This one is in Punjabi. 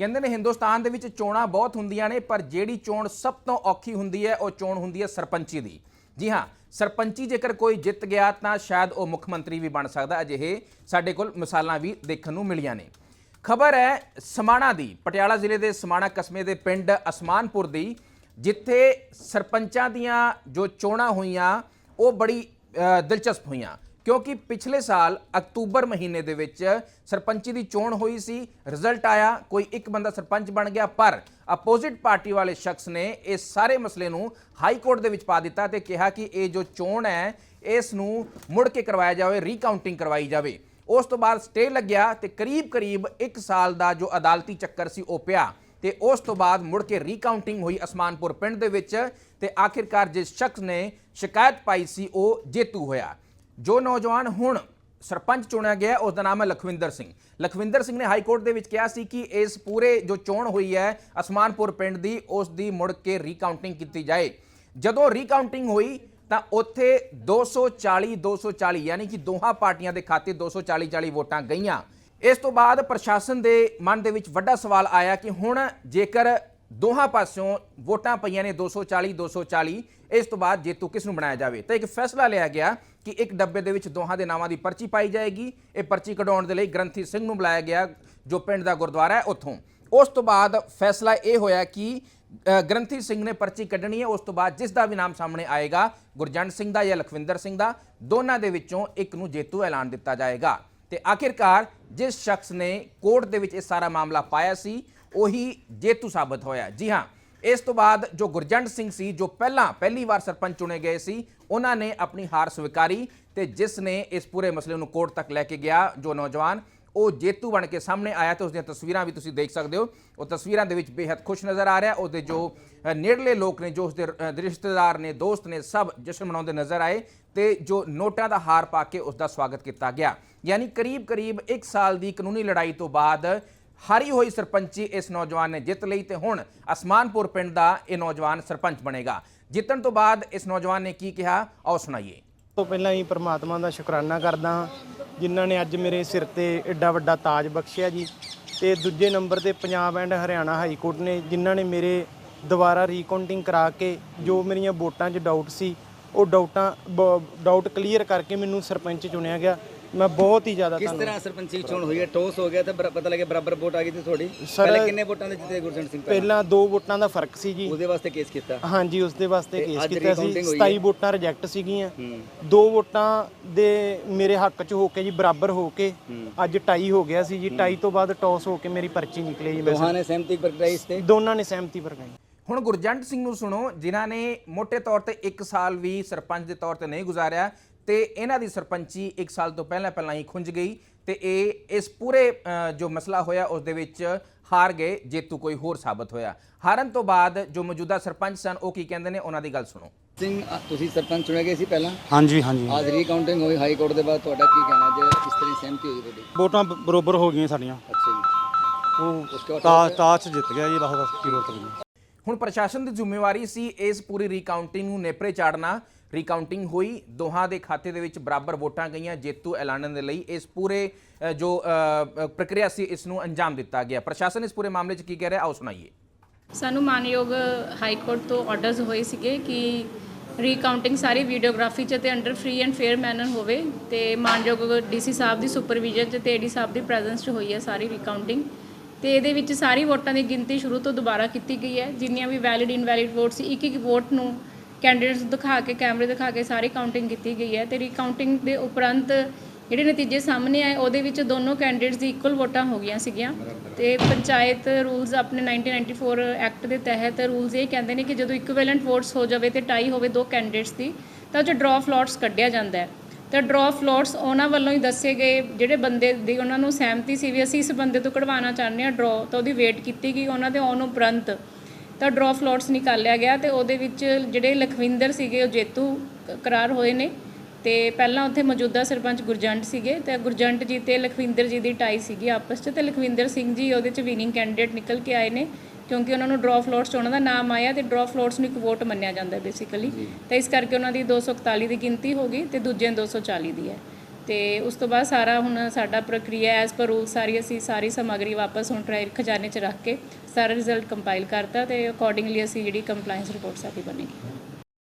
ਕਹਿੰਦੇ ਨੇ ਹਿੰਦੁਸਤਾਨ ਦੇ ਵਿੱਚ ਚੋਣਾਂ ਬਹੁਤ ਹੁੰਦੀਆਂ ਨੇ, ਪਰ ਜਿਹੜੀ ਚੋਣ ਸਭ ਤੋਂ ਔਖੀ ਹੁੰਦੀ ਹੈ, ਉਹ ਚੋਣ ਹੁੰਦੀ ਹੈ ਸਰਪੰਚੀ ਦੀ। ਜੀ ਹਾਂ, ਸਰਪੰਚੀ ਜੇਕਰ ਕੋਈ ਜਿੱਤ ਗਿਆ ਤਾਂ ਸ਼ਾਇਦ ਉਹ ਮੁੱਖ ਮੰਤਰੀ ਵੀ ਬਣ ਸਕਦਾ, ਅਜਿਹੇ ਸਾਡੇ ਕੋਲ ਮਿਸਾਲਾਂ ਵੀ ਦੇਖਣ ਨੂੰ ਮਿਲੀਆਂ ਨੇ। ਖਬਰ ਹੈ ਸਮਾਣਾ ਦੀ, ਪਟਿਆਲਾ ਜ਼ਿਲ੍ਹੇ ਦੇ ਸਮਾਣਾ ਕਸਬੇ ਦੇ ਪਿੰਡ ਅਸਮਾਨਪੁਰ ਦੀ, ਜਿੱਥੇ ਸਰਪੰਚਾਂ ਦੀਆਂ ਜੋ ਚੋਣਾਂ ਹੋਈਆਂ, ਉਹ ਬੜੀ ਦਿਲਚਸਪ ਹੋਈਆਂ। ਕਿਉਂਕਿ ਪਿਛਲੇ ਸਾਲ ਅਕਤੂਬਰ ਮਹੀਨੇ ਦੇ ਵਿੱਚ ਸਰਪੰਚੀ ਦੀ ਚੋਣ ਹੋਈ ਸੀ ਰਿਜ਼ਲਟ ਆਇਆ, ਕੋਈ ਇੱਕ ਬੰਦਾ ਸਰਪੰਚ ਬਣ ਗਿਆ, ਪਰ ਅਪੋਜ਼ਿਟ ਪਾਰਟੀ ਵਾਲੇ ਸ਼ਖਸ ਨੇ ਇਸ ਸਾਰੇ ਮਸਲੇ ਨੂੰ ਹਾਈ ਕੋਰਟ ਦੇ ਵਿੱਚ ਪਾ ਦਿੱਤਾ ਤੇ ਕਿਹਾ ਕਿ ਇਹ ਜੋ ਚੋਣ ਹੈ, ਇਸ ਨੂੰ ਮੁੜ ਕੇ ਕਰਵਾਇਆ ਜਾਵੇ ਰੀਕਾਊਂਟਿੰਗ ਕਰਵਾਈ ਜਾਵੇ। ਉਸ ਤੋਂ ਬਾਅਦ ਸਟੇ ਲੱਗਿਆ ਤੇ ਕਰੀਬ-ਕਰੀਬ 1 ਸਾਲ ਦਾ ਜੋ ਅਦਾਲਤੀ ਚੱਕਰ ਸੀ, ਉਹ ਪਿਆ। ਤੇ ਉਸ ਤੋਂ ਬਾਅਦ ਮੁੜ ਕੇ ਰੀਕਾਊਂਟਿੰਗ ਹੋਈ ਅਸਮਾਨਪੁਰ ਪਿੰਡ ਦੇ ਵਿੱਚ ਤੇ ਆਖਿਰਕਾਰ ਜਿਸ ਸ਼ਖਸ ਨੇ ਸ਼ਿਕਾਇਤ ਪਾਈ ਸੀ, ਉਹ ਜੇਤੂ ਹੋਇਆ। ਜੋ ਨੌਜਵਾਨ ਹੁਣ ਸਰਪੰਚ ਚੁਣਿਆ ਗਿਆ, ਉਸ ਦਾ ਨਾਮ ਹੈ ਲਖਵਿੰਦਰ ਸਿੰਘ। ਲਖਵਿੰਦਰ ਸਿੰਘ ਨੇ ਹਾਈ ਕੋਰਟ ਦੇ ਵਿੱਚ ਕਿਹਾ ਸੀ ਕਿ ਇਸ ਪੂਰੇ ਜੋ ਚੋਣ ਹੋਈ ਹੈ, ਅਸਮਾਨਪੁਰ ਪਿੰਡ ਦੀ, ਉਸ ਦੀ ਮੁੜ ਕੇ ਰੀਕਾਊਂਟਿੰਗ ਕੀਤੀ ਜਾਏ। ਜਦੋਂ ਰੀਕਾਊਂਟਿੰਗ ਹੋਈ, ਤਾਂ ਉੱਥੇ 240 240 ਯਾਨੀ ਕਿ ਦੋਹਾਂ ਪਾਰਟੀਆਂ ਦੇ ਖਾਤੇ 240 40 ਵੋਟਾਂ ਗਈਆਂ। ਇਸ ਤੋਂ ਬਾਅਦ ਪ੍ਰਸ਼ਾਸਨ ਦੇ ਮਨ ਦੇ ਵਿੱਚ ਵੱਡਾ ਸਵਾਲ ਆਇਆ ਕਿ ਹੁਣ ਜੇਕਰ ਦੋਹਾਂ ਪਾਸਿਓਂ ਵੋਟਾਂ ਪਈਆਂ ਨੇ 240 240 ਇਸ ਤੋਂ ਬਾਅਦ ਜੇਤੂ ਕਿਸ ਨੂੰ ਬਣਾਇਆ ਜਾਵੇ? ਤਾਂ ਇੱਕ ਫੈਸਲਾ ਲਿਆ ਗਿਆ ਕਿ ਇੱਕ ਡੱਬੇ ਦੇ ਵਿੱਚ ਦੋਹਾਂ ਦੇ ਨਾਵਾਂ ਦੀ ਪਰਚੀ ਪਾਈ ਜਾਏਗੀ। ਇਹ ਪਰਚੀ ਕਢਾਉਣ ਦੇ ਲਈ ਗ੍ਰੰਥੀ ਸਿੰਘ ਨੂੰ ਬੁਲਾਇਆ ਗਿਆ, ਜੋ ਪਿੰਡ ਦਾ ਗੁਰਦੁਆਰਾ ਹੈ ਉੱਥੋਂ। ਉਸ ਤੋਂ ਬਾਅਦ ਫੈਸਲਾ ਇਹ ਹੋਇਆ ਕਿ ਗ੍ਰੰਥੀ ਸਿੰਘ ਨੇ ਪਰਚੀ ਕੱਢਣੀ ਹੈ। ਉਸ ਤੋਂ ਬਾਅਦ ਜਿਸ ਦਾ ਵੀ ਨਾਮ ਸਾਹਮਣੇ ਆਏਗਾ, ਗੁਰਜੰਟ ਸਿੰਘ ਦਾ ਜਾਂ ਲਖਵਿੰਦਰ ਸਿੰਘ ਦਾ, ਦੋਨਾਂ ਦੇ ਵਿੱਚੋਂ ਇੱਕ ਨੂੰ ਜੇਤੂ ਐਲਾਨ ਦਿੱਤਾ ਜਾਏਗਾ। ਤੇ ਆਖਿਰਕਾਰ ਜਿਸ ਸ਼ਖਸ ਨੇ ਕੋਰਟ ਦੇ ਵਿੱਚ ਇਹ ਸਾਰਾ ਮਾਮਲਾ ਪਾਇਆ ਸੀ, ਉਹੀ ਜੇਤੂ ਸਾਬਤ ਹੋਇਆ। ਜੀ ਹਾਂ, ਇਸ ਤੋਂ ਬਾਅਦ ਜੋ ਗੁਰਜੰਟ ਸਿੰਘ ਸੀ, ਜੋ ਪਹਿਲਾਂ ਪਹਿਲੀ ਵਾਰ ਸਰਪੰਚ ਚੁਣੇ ਗਏ ਸੀ, ਉਹਨਾਂ ਨੇ ਆਪਣੀ ਹਾਰ ਸਵੀਕਾਰੀ ਤੇ ਜਿਸ ਨੇ ਇਸ ਪੂਰੇ ਮਸਲੇ ਨੂੰ ਕੋਰਟ ਤੱਕ ਲੈ ਕੇ ਗਿਆ, ਜੋ ਨੌਜਵਾਨ ਉਹ ਜੇਤੂ ਬਣ ਕੇ ਸਾਹਮਣੇ ਆਇਆ ਤੇ ਉਸ ਦੀਆਂ ਤਸਵੀਰਾਂ ਵੀ ਤੁਸੀਂ ਦੇਖ ਸਕਦੇ ਹੋ। ਉਹ ਤਸਵੀਰਾਂ ਦੇ ਵਿੱਚ ਬੇहद ਖੁਸ਼ ਨਜ਼ਰ ਆ ਰਿਹਾ। ਉਹਦੇ ਜੋ ਨੇੜਲੇ ਲੋਕ ਨੇ, ਜੋ ਉਸਦੇ ਰਿਸ਼ਤੇਦਾਰ ਨੇ, ਦੋਸਤ ਨੇ, ਸਭ ਜਸ਼ਨ ਮਨਾਉਂਦੇ ਨਜ਼ਰ ਆਏ ਤੇ ਜੋ ਨੋਟਾਂ ਦਾ ਹਾਰ ਪਾ ਕੇ ਉਸ ਦਾ ਸਵਾਗਤ ਕੀਤਾ ਗਿਆ। ਯਾਨੀ ਕਰੀਬ ਕਰੀਬ 1 ਸਾਲ ਦੀ ਕਾਨੂੰਨੀ ਲੜਾਈ ਤੋਂ ਬਾਅਦ ਹਾਰੀ ਹੋਈ ਸਰਪੰਚੀ ਇਸ ਨੌਜਵਾਨ ਨੇ ਜਿੱਤ ਲਈ ਤੇ ਹੁਣ ਅਸਮਾਨਪੁਰ ਪਿੰਡ ਦਾ ਇਹ ਨੌਜਵਾਨ ਸਰਪੰਚ ਬਣੇਗਾ। ਜਿੱਤਣ ਤੋਂ ਬਾਅਦ ਇਸ ਨੌਜਵਾਨ ਨੇ ਕੀ ਕਿਹਾ? ਆਓ ਸੁਣਾਈਏ। ਤੋਂ ਪਹਿਲਾਂ ਹੀ ਪ੍ਰਮਾਤਮਾ ਦਾ ਸ਼ੁਕਰਾਨਾ ਕਰਦਾ ਹਾਂ, ਜਿਨ੍ਹਾਂ ਨੇ ਅੱਜ ਮੇਰੇ ਸਿਰ ਤੇ ਐਡਾ ਵੱਡਾ ਤਾਜ ਬਖਸ਼ਿਆ ਜੀ। ਤੇ ਦੂਜੇ ਨੰਬਰ ਤੇ Punjab and Haryana high court ਨੇ ਜਿਨ੍ਹਾਂ ਨੇ ਮੇਰੇ ਦੁਬਾਰਾ ਰੀਕਾਊਂਟਿੰਗ ਕਰਾ ਕੇ ਜੋ ਮੇਰੀਆਂ ਵੋਟਾਂ 'ਚ ਡਾਊਟ ਸੀ, ਉਹ ਡਾਊਟਾਂ ਡਾਊਟ ਕਲੀਅਰ ਕਰਕੇ ਮੈਨੂੰ ਸਰਪੰਚ ਚੁਣਿਆ ਗਿਆ। ਮੈਂ ਬਹੁਤ ਹੀ ਜ਼ਿਆਦਾ ਕਿਸ ਤਰ੍ਹਾਂ ਸਰਪੰਚੀ ਚੋਣ ਹੋਈ ਹੈ? ਟੋਸ ਹੋ ਗਿਆ ਤੇ ਬਰਾ- ਪਤਾ ਲੱਗਿਆ ਬਰਾਬਰ ਵੋਟ ਆ ਗਈ ਤੇ ਤੁਹਾਡੀ। ਸਰ- ਪਹਿਲੇ ਕਿੰਨੇ ਵੋਟਾਂ ਦੇ ਜਿੱਤੇ ਗੁਰਜੰਟ ਸਿੰਘ ਪਹਿਲਾਂ? ਪਹਿਲਾਂ ਦੋ ਵੋਟਾਂ ਦਾ ਫ਼ਰਕ ਸੀ ਜੀ। ਉਹਦੇ ਵਾਸਤੇ ਕੇਸ ਕੀਤਾ। ਹਾਂਜੀ ਉਸ ਦੇ ਵਾਸਤੇ ਤੇ ਕੇਸ ਅੱਜ ਕੀਤਾ। ਸੀ recounting ਹੋਈ 27 ਵੋਟਾਂ ਰਿਜੈਕਟ ਸੀਗੀਆਂ। ਹੂੰ। ਦੋ ਵੋਟਾਂ ਦੇ ਮੇਰੇ ਹੱਕ 'ਚ ਹੋ ਕੇ ਜੀ ਬਰਾਬਰ ਹੋ ਕੇ ਅੱਜ ਟਾਈ ਹੋ ਗਿਆ ਸੀ ਜੀ। ਟਾਈ ਤੋਂ ਬਾਅਦ ਟੌਸ ਹੋ ਕੇ ਮੇਰੀ ਪਰਚੀ ਨਿਕਲੀ ਜੀ ਦੋਹਾਂ ਨੇ ਸਹਿਮਤੀ ਪ੍ਰਗਟਾਈ ਇਸ ਤੇ? ਦੋਨਾਂ ਨੇ ਸਹਿਮਤੀ ਪ੍ਰਗਟਾਈ। ਹੁਣ ਗੁਰਜੰਟ ਸਿੰਘ ਨੂੰ ਸੁਣੋ ਜਿਨ੍ਹਾਂ ਨੇ ਮੋٹے ਤੌਰ ਤੇ 1 ਸਾਲ ਵੀ ਸਰਪੰਚ ਦੇ ਤੌਰ ਤੇ ਨਹੀਂ ਗੁਜ਼ਾਰਿਆ ਤੇ ਇਹਨਾਂ ਦੀ ਸਰਪੰਚੀ 1 ਸਾਲ ਤੋਂ ਪਹਿਲਾਂ ਪਹਿਲਾਂ ਹੀ ਖੁੰਝ ਗਈ ਤੇ ਇਹ ਇਸ ਪੂਰੇ ਜੋ ਮਸਲਾ ਹੋਇਆ ਉਸ ਦੇ ਵਿੱਚ ਹਾਰ ਗਏ ਜੇਤੂ ਕੋਈ ਹੋਰ ਸਾਬਤ ਹੋਇਆ। ਹਾਰਨ ਤੋਂ ਬਾਅਦ ਜੋ ਮੌਜੂਦਾ ਸਰਪੰਚ ਸਨ ਉਹ ਕੀ ਕਹਿੰਦੇ ਨੇ ਉਹਨਾਂ ਦੀ ਗੱਲ ਸੁਣੋ। ਸਿੰਘ ਅ, ਤੁਸੀਂ ਸਰਪੰਚ ਚੁਣੇ ਗਏ ਸੀ ਪਹਿਲਾਂ? ਹਾਂਜੀ ਹਾਂਜੀ। ਅੱਜ ਰੀਕਾਊਂਟਿੰਗ ਹੋਈ ਹਾਈ ਕੋਰਟ ਦੇ ਬਾਅਦ ਤੁਹਾਡਾ ਕੀ ਕਹਿਣਾ ਜੇ ਇਸ ਤਰ੍ਹਾਂ ਦੀ ਸਹਿਮਤੀ ਹੋਈ ਤੁਹਾਡੀ? ਵੋਟਾਂ ਬ- ਬਰੋਬਰ ਹੋ ਗਈਆਂ ਸਾਡੀਆਂ। ਅੱਛਾ ਜੀ। ਉਹ ਬਾਅਦ ਤਾਜ 'ਚ ਜਿੱਤ ਗਿਆ ਜੀ ਬਸ ਬਸ ਕੀ ਵੋਟ ਨਹੀਂ ਹੁਣ ਪ੍ਰਸ਼ਾਸਨ ਦੀ ਜ਼ਿੰਮੇਵਾਰੀ ਸੀ ਇਸ ਪੂਰੀ ਰੀਕਾਊਂਟਿੰਗ ਨੂੰ ਨੇਪਰੇ ਚਾੜਨਾ। ਰੀਕਾਊਂਟਿੰਗ ਹੋਈ। ਦੋਹਾਂ ਦੇ ਖਾਤੇ ਦੇ ਵਿੱਚ ਬਰਾਬਰ ਵੋਟਾਂ ਗਈਆਂ। ਜੇਤੂ ਐਲਾਨਣ ਦੇ ਲਈ ਇਸ ਪੂਰੇ ਜੋ ਪ੍ਰਕਿਰਿਆ ਸੀ, ਇਸ ਨੂੰ ਅੰਜਾਮ ਦਿੱਤਾ ਗਿਆ। ਪ੍ਰਸ਼ਾਸਨ ਇਸ ਪੂਰੇ ਮਾਮਲੇ 'ਚ ਕੀ ਕਹਿ ਰਿਹਾ, ਆਓ ਸੁਣਾਈਏ। ਸਾਨੂੰ ਮਾਨਯੋਗ ਹਾਈ ਕੋਰਟ ਤੋਂ ਆਰਡਰਸ ਹੋਏ ਸੀਗੇ ਕਿ ਰੀਕਾਊਂਟਿੰਗ ਸਾਰੀ ਵੀਡੀਓਗ੍ਰਾਫੀ ਚ ਤੇ under free and fair manner ਹੋਵੇ ਤੇ ਮਾਨਯੋਗ ਡੀਸੀ ਸਾਹਿਬ ਦੀ ਸੁਪਰਵਿਜ਼ਨ ਚ ਤੇ ਏਡੀ ਸਾਹਿਬ ਦੀ ਪ੍ਰੈਜ਼ੈਂਸ ਚ ਹੋਈ ਹੈ ਸਾਰੀ ਰੀਕਾਊਂਟਿੰਗ ਤੇ ਇਹਦੇ ਵਿੱਚ ਸਾਰੀ ਵੋਟਾਂ ਦੀ ਗਿਣਤੀ ਸ਼ੁਰੂ ਤੋਂ ਦੁਬਾਰਾ ਕੀਤੀ ਗਈ ਹੈ। ਜਿੰਨੀਆਂ ਵੀ ਵੈਲਿਡ ਇਨਵੈਲਿਡ ਵੋਟ ਸੀ ਇੱਕ ਇੱਕ ਵੋਟ ਨੂੰ ਕੈਂਡੀਡੇਟਸ ਦਿਖਾ ਕੇ ਕੈਮਰੇ ਦਿਖਾ ਕੇ ਸਾਰੀ ਕਾਊਂਟਿੰਗ ਕੀਤੀ ਗਈ ਹੈ ਤੇ ਰੀਕਾਊਂਟਿੰਗ ਦੇ ਉਪਰੰਤ ਜਿਹੜੇ ਨਤੀਜੇ ਸਾਹਮਣੇ ਆਏ, ਉਹਦੇ ਵਿੱਚ ਦੋਨੋਂ ਕੈਂਡੀਡੇਟਸ ਦੀ ਇਕੁਅਲ ਵੋਟਾਂ ਹੋ ਗਈਆਂ ਸੀਗੀਆਂ। ਤੇ ਪੰਚਾਇਤ ਰੂਲਸ ਆਪਣੇ 1994 ਐਕਟ ਦੇ ਤਹਿਤ ਰੂਲਸ ਇਹ ਕਹਿੰਦੇ ਨੇ ਕਿ ਜਦੋਂ ਇਕੁਇਵਲੈਂਟ ਵੋਟਸ ਹੋ ਜਾਵੇ ਤੇ ਟਾਈ ਹੋਵੇ ਦੋ ਕੈਂਡੀਡੇਟਸ ਦੀ, ਤਾਂ ਜੋ ਡਰਾਅ ਫਲੋਟਸ ਕੱਢਿਆ ਜਾਂਦਾ ਹੈ। ਤੇ ਡਰਾਅ ਫਲੋਟਸ ਉਹਨਾਂ ਵੱਲੋਂ ਹੀ ਦੱਸੇ ਗਏ, ਜਿਹੜੇ ਬੰਦੇ ਦੀ ਉਹਨਾਂ ਨੂੰ ਸਹਿਮਤੀ ਸੀ ਵੀ ਅਸੀਂ ਇਸ ਬੰਦੇ ਤੋਂ ਕਢਵਾਉਣਾ ਚਾਹੁੰਦੇ ਹਾਂ ਡਰਾਅ ਤਾਂ ਉਹਦੀ ਵੇਟ ਕੀਤੀ ਗਈ ਉਹਨਾਂ ਦੇ ਆਉਣ ਉਪਰੰਤ। ਤਾਂ ਡਰਾਅ ਫਲੋਟਸ ਨਿਕਾਲਿਆ ਗਿਆ ਤੇ ਉਹਦੇ ਵਿੱਚ ਜਿਹੜੇ ਲਖਵਿੰਦਰ ਸੀਗੇ ਉਹ ਜੇਤੂ ਕਰਾਰ ਹੋਏ ਨੇ। ਤੇ ਪਹਿਲਾਂ ਉੱਥੇ ਮੌਜੂਦਾ ਸਰਪੰਚ ਗੁਰਜੰਟ ਸੀਗੇ ਤੇ ਗੁਰਜੰਟ ਜੀ ਤੇ ਲਖਵਿੰਦਰ ਜੀ ਦੀ ਟਾਈ ਸੀਗੀ ਆਪਸ 'ਚ ਤੇ ਲਖਵਿੰਦਰ ਸਿੰਘ ਜੀ ਉਹਦੇ 'ਚ ਵਿਨਿੰਗ ਕੈਂਡੀਡੇਟ ਨਿਕਲ ਕੇ ਆਏ ਨੇ ਕਿਉਂਕਿ ਉਹਨਾਂ ਨੂੰ ਡਰਾਅ ਫਲੋਟਸ 'ਚ ਉਹਨਾਂ ਦਾ ਨਾਮ ਆਇਆ ਤੇ ਡਰਾਅ ਫਲੋਟਸ ਨੂੰ ਇੱਕ ਵੋਟ ਮੰਨਿਆ ਜਾਂਦਾ ਬੇਸਿਕਲੀ ਤੇ ਇਸ ਕਰਕੇ ਉਹਨਾਂ ਦੀ 241 ਦੀ ਗਿਣਤੀ ਹੋ ਗਈ ਤੇ ਦੂਜੇ ਦੀ 240 ਦੀ ਹੈ। ਤੇ ਉਸ ਤੋਂ ਬਾਅਦ ਸਾਰਾ ਹੁਣ ਸਾਡਾ ਪ੍ਰਕਿਰਿਆ ਐਸ ਪਰ ਰੂਲ ਸਾਰੀ ਅਸੀਂ ਸਾਰੀ ਸਮੱਗਰੀ ਵਾਪਸ ਹੁਣ ਟਰਾਇਲ ਖਜ਼ਾਨੇ 'ਚ ਰੱਖ ਕੇ ਸਾਰਾ ਰਿਜ਼ਲਟ ਕੰਪਾਈਲ ਕਰਤਾ ਤੇ ਅਕੋਰਡਿੰਗਲੀ ਅਸੀਂ ਜਿਹੜੀ ਕੰਪਲਾਈਂਸ ਰਿਪੋਰਟ ਸਾਡੀ ਬਣੇਗੀ।